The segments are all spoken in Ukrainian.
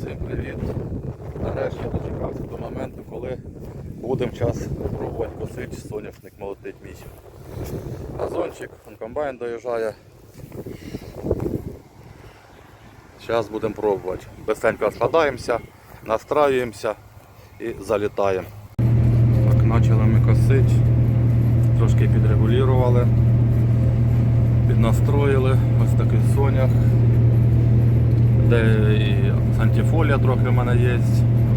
Всім привіт! Нарешті дочекався до моменту, коли будемо час пробувати косити соняшник молотить мій. Газончик, он комбайн доїжджає. Зараз будемо пробувати. Бесенько складаємося, настраюємося і залітаємо. Так, почали ми косити, трошки підрегулювали, піднастроїли. Ось такий сонях де і антифолія трохи в мене є,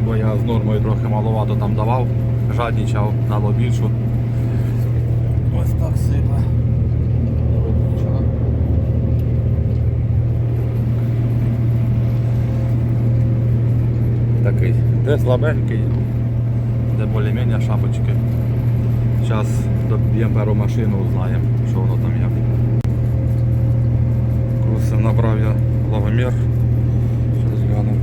бо я з нормою трохи маловато там давав, жаднічав, дало більшу. Ось так сипе. Такий, де слабенький, де більш-менш шапочки. Зараз доб'ємо першу машину, узнаємо, що воно там як. Крусив набрав я лавомір. Зараз глянемо.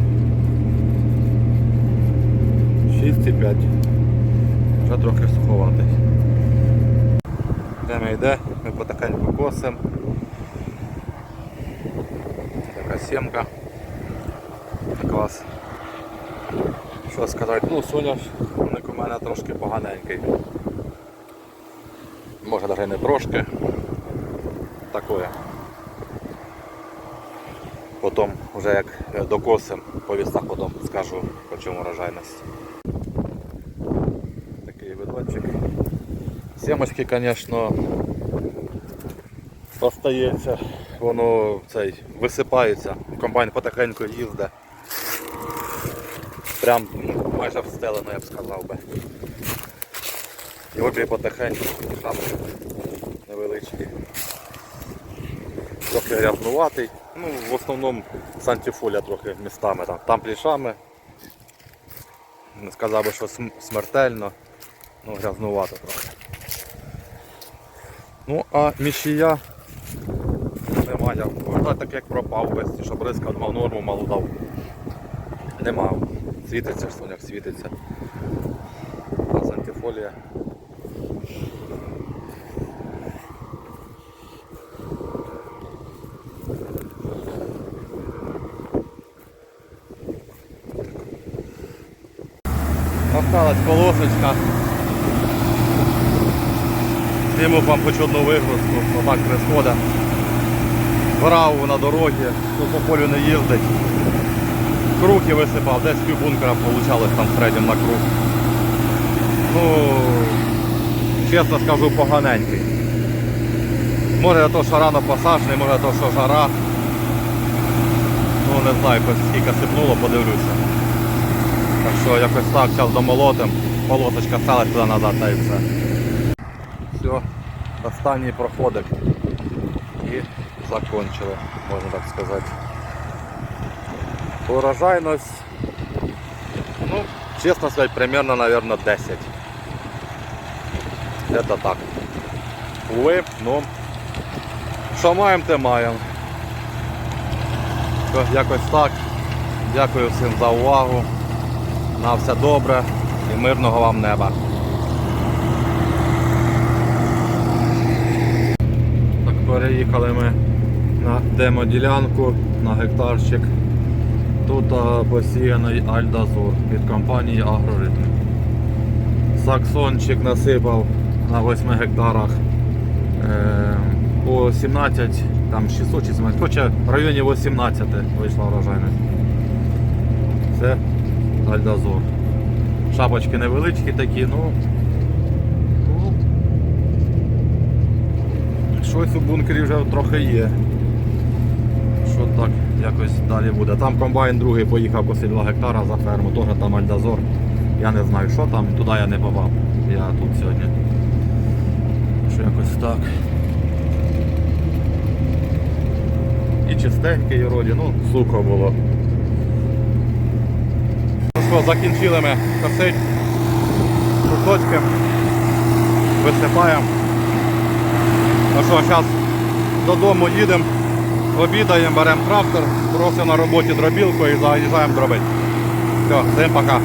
6,5. Вже трохи суховатий. Йдемо йде, ми потихеньку косимо. Така сімка. Клас. Що сказати, ну соняшник у мене трошки поганенький. Може навіть не трошки. Такое. Потім вже як докосим по вісах, потім скажу по чому врожайність. Такий видочок. Сімочки, звісно, остається, воно цей висипається, комбайн потихеньку їздить. Прям майже встелено, я б сказав би. І обі потихеньку, шапки невеличкі. Трохи грязнуватий. Ну, в основному сантифоля трохи містами там, там плішами. Не сказав би, що смертельно, ну грязнувато трохи. Ну, а міщія немає. Можна так як пропав весь, щоб риска мав норму малу дав. Нема. Світиться, соняк світиться. А сантифолія. Осталась полосочка. Зніму вам хоч одну вигрузку, отак присхода. Брав на дорогі, ну, по полю не їздить. Круги висипав, десь пів бункера получалось там в середньому на круг. Ну, чесно скажу, поганенький. Може то, що рано посажений, може то, що жара. Ну не знаю, скільки сипнуло, подивлюся. Так що якось так, зараз домолотим, полосочка стала туди назад та і все. Все, останній проходик. І закончили, можна так сказати. Урожайність, ну, чесно сказати, примерно, наверное, 10. Это так. Увы, ну, що маємо, те маємо. Якось так. Дякую всім за увагу. На все добре і мирного вам неба. Так, переїхали ми на демоділянку на гектарчик. Тут посіяний Альдазур від компанії Агроритм. Саксончик насипав на 8 гектарах е, по 17, там 600 чи 17, хоча в районі 18 вийшла врожайність. Це Альдазор. Шапочки невеличкі такі, ну, ну щось у бункері вже трохи є. Що так якось далі буде. Там комбайн другий поїхав косити 2 гектара за ферму, теж там Альдазор. Я не знаю що там, туди я не попав. Я тут сьогодні. Що якось так. І чистенький вроді, ну, сухо було. Що, закінчили ми косить кусочки, висипаємо. Ну що, зараз додому їдемо, обідаємо, беремо трактор, просимо на роботі дробілку і заїжджаємо дробити. Все, всім пока.